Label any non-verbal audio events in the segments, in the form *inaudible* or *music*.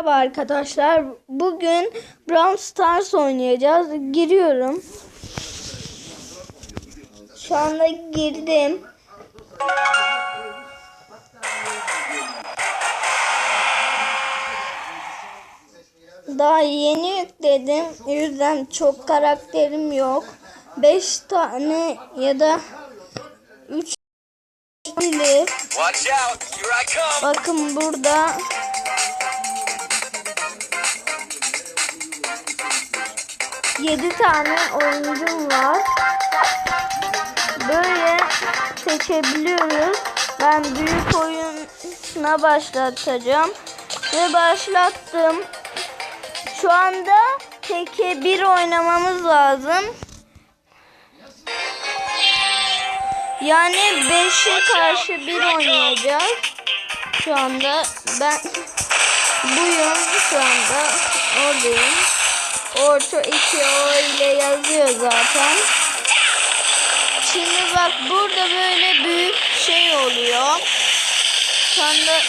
Merhaba arkadaşlar. Bugün Brawl Stars oynayacağız. Giriyorum. Şu anda girdim. Daha yeni yükledim. O yüzden çok karakterim yok. 5 tane ya da 3 tane. Watch out! Here I come! Bakın burada yedi tane oyuncum var. Böyle seçebiliyoruz. Ben büyük oyuna başlatacağım. Ve başlattım. Şu anda teke bir oynamamız lazım. Yani 5'e karşı bir oynayacağız. Şu anda ben buyum şu anda oradayım. Orta 2 o ile yazıyor zaten. Şimdi bak burada böyle büyük şey oluyor. Anda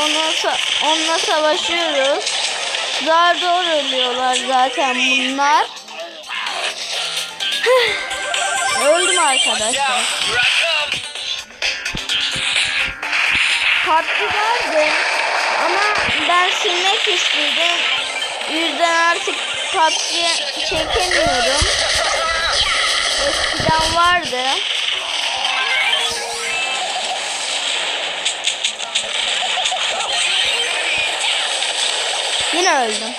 onunla, sa- onunla savaşıyoruz. Zar zor ölüyorlar zaten bunlar. *sighs* Öldüm arkadaşlar. PUBG vardı ama ben silmek istedim. Yüzden artık PUBG çekemiyorum. Eskiden vardı. Yine öldüm.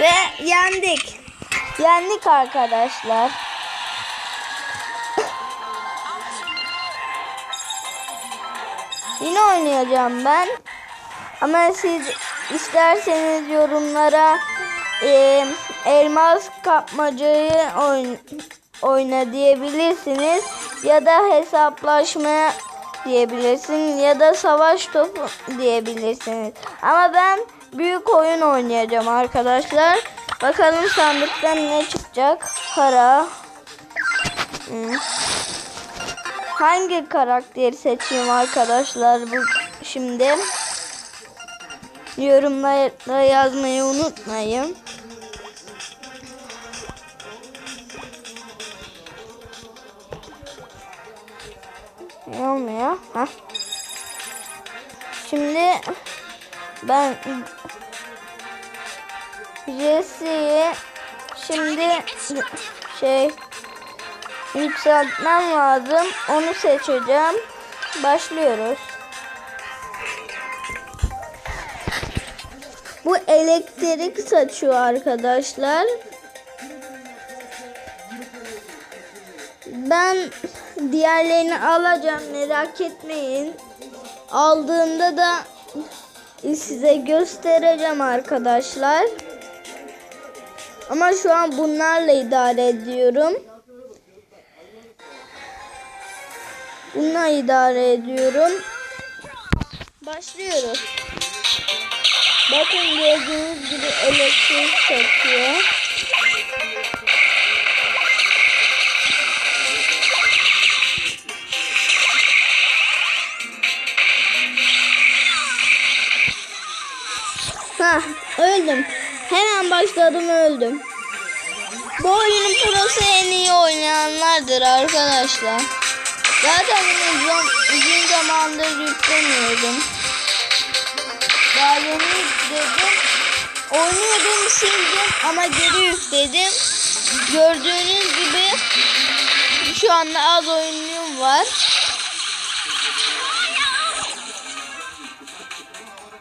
Ve yendik. Yendik arkadaşlar. Yine oynayacağım ben. Ama siz isterseniz yorumlara e, elmas kapmacayı oyn- oyna diyebilirsiniz. Ya da hesaplaşma diyebilirsin ya da savaş topu diyebilirsiniz. Ama ben büyük oyun oynayacağım arkadaşlar. Bakalım sandıktan ne çıkacak? Para. Hmm. Hangi karakteri seçeyim arkadaşlar bu şimdi? Yorumlara yazmayı unutmayın. Ne olmuyor? Heh. Şimdi ben Jesse'yi şimdi şey yükseltmem lazım. Onu seçeceğim. Başlıyoruz. Bu elektrik saçıyor arkadaşlar. Ben diğerlerini alacağım merak etmeyin. Aldığımda da size göstereceğim arkadaşlar. Ama şu an bunlarla idare ediyorum. Bununla idare ediyorum. Başlıyoruz. Bakın gördüğünüz gibi elektrik çekiyor. Ha, öldüm. Hemen başladım öldüm. Bu oyunun prosu en iyi oynayanlardır arkadaşlar. Zaten uzun, uzun zamandır yüklemiyordum. Daha yeni yükledim. Oynuyordum sildim ama geri yükledim. Gördüğünüz gibi şu anda az oyunum var.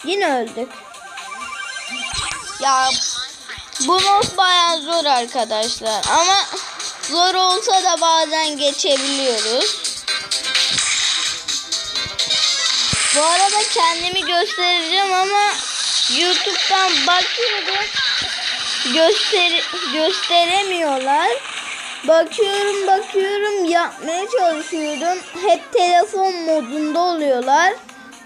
Yine öldük. Ya bu mod bayağı zor arkadaşlar ama zor olsa da bazen geçebiliyoruz. Bu arada kendimi göstereceğim ama YouTube'dan bakıyorum göster gösteremiyorlar. Bakıyorum bakıyorum yapmaya çalışıyorum. Hep telefon modunda oluyorlar.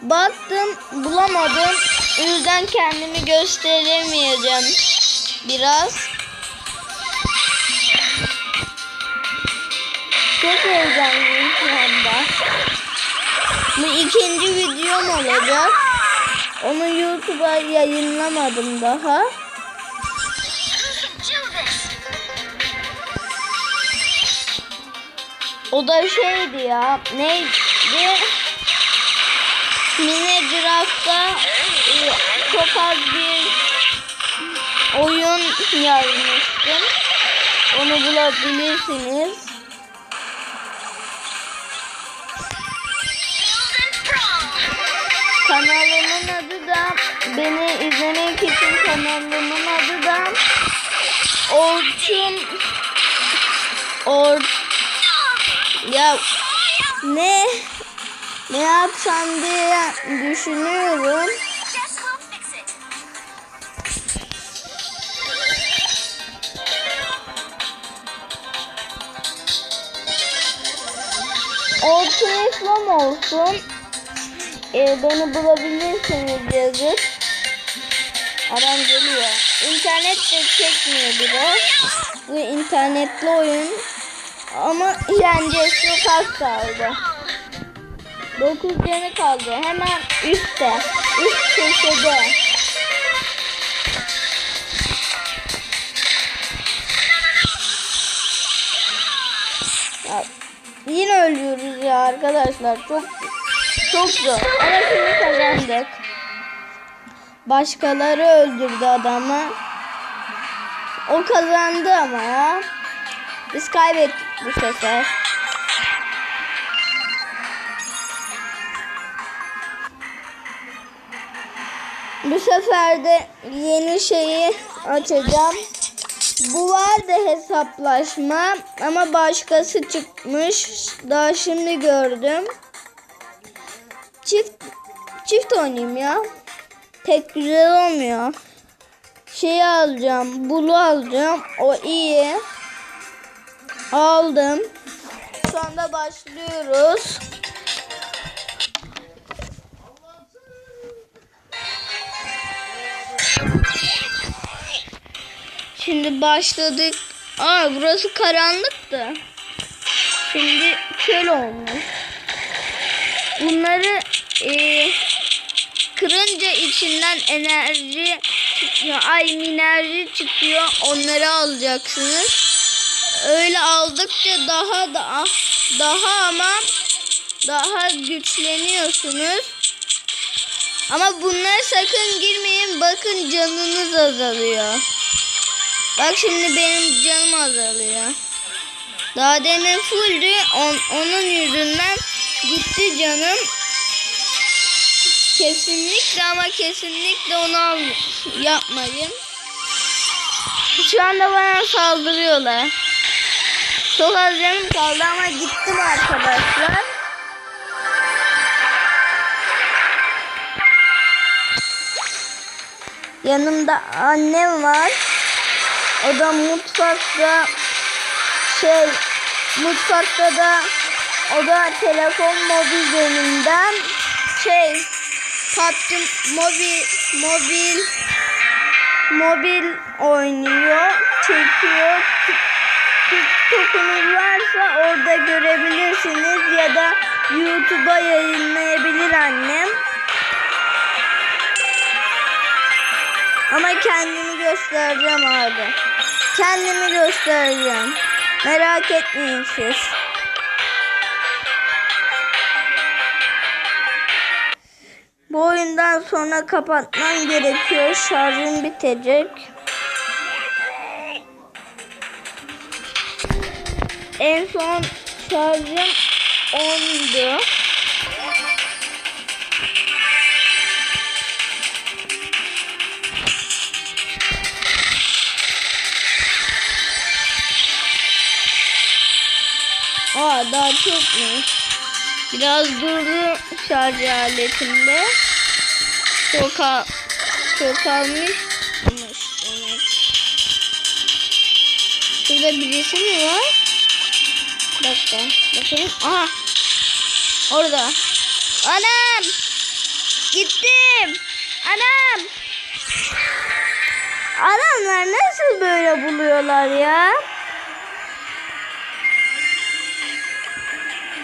Baktım bulamadım. O yüzden kendimi gösteremeyeceğim. Biraz. Çok heyecanlıyım şu anda. Bu ikinci videom olacak. Onu YouTube'a yayınlamadım daha. O da şeydi ya. Neydi? Mini Draft'ta e, çok az bir oyun yazmıştım. Onu bulabilirsiniz. Kanalımın adı da beni izlemek için kanalımın adı da Orçun Or ya ne ne yapsam diye düşünüyorum. Orçun İslam olsun. Ee, beni bulabilirsiniz yazıp. Adam geliyor. İnternet de çekmiyor biraz. Bu internetli oyun. Ama yeneceğiz çok az kaldı. 9 canı kaldı. Hemen üstte. Üst köşede. Yine ölüyoruz ya arkadaşlar. Çok çok zor. Ama şimdi kazandık. Başkaları öldürdü adamı. O kazandı ama. Biz kaybettik bu sefer. Bu sefer de yeni şeyi açacağım. Bu vardı hesaplaşma ama başkası çıkmış. Daha şimdi gördüm. Çift çift oynayayım ya. Pek güzel olmuyor. Şeyi alacağım. Bulu alacağım. O iyi. Aldım. Anda başlıyoruz. Şimdi başladık. Aa burası karanlıktı. Şimdi çöl olmuş. Bunları kırınca içinden enerji çıkıyor. Ay minerji çıkıyor. Onları alacaksınız. Öyle aldıkça daha da daha ama daha güçleniyorsunuz. Ama bunlara sakın girmeyin. Bakın canınız azalıyor. Bak şimdi benim canım azalıyor. Daha demin fulldü. On, onun yüzünden gitti canım. Kesinlikle ama kesinlikle onu al yapmayın. Şu anda bana saldırıyorlar. Çok az canım kaldı ama gittim arkadaşlar. Yanımda annem var. O da mutfakta şey mutfakta da o da telefon mobil önünden şey PUBG mobil mobil mobil oynuyor, çekiyor. TikTok'unuz varsa orada görebilirsiniz ya da YouTube'a yayınlayabilir annem. Ama kendimi göstereceğim abi. Kendimi göstereceğim. Merak etmeyin siz. Oyundan sonra kapatmam gerekiyor. Şarjım bitecek. En son şarjım 10'du. Aa daha çokmuş. Biraz durdu şarj aletinde. Çok, al, çok almış. Şurada birisi mi var? Dakika. Bakayım. Aha. Orada. Anam. Gittim. Anam. Adamlar nasıl böyle buluyorlar ya?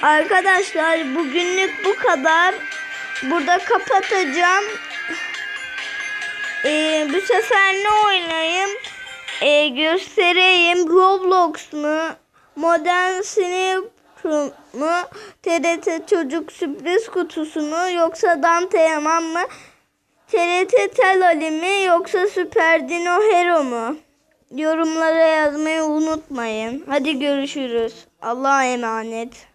Arkadaşlar bugünlük bu kadar. Burada kapatacağım. Ee, bu sefer ne oynayayım? Ee, göstereyim. Roblox mu? Modern Sniper mu? TRT Çocuk Sürpriz Kutusu mu? Yoksa Dante Yaman mı? TRT Tel Ali mi? Yoksa Süper Dino Hero mu? Yorumlara yazmayı unutmayın. Hadi görüşürüz. Allah'a emanet.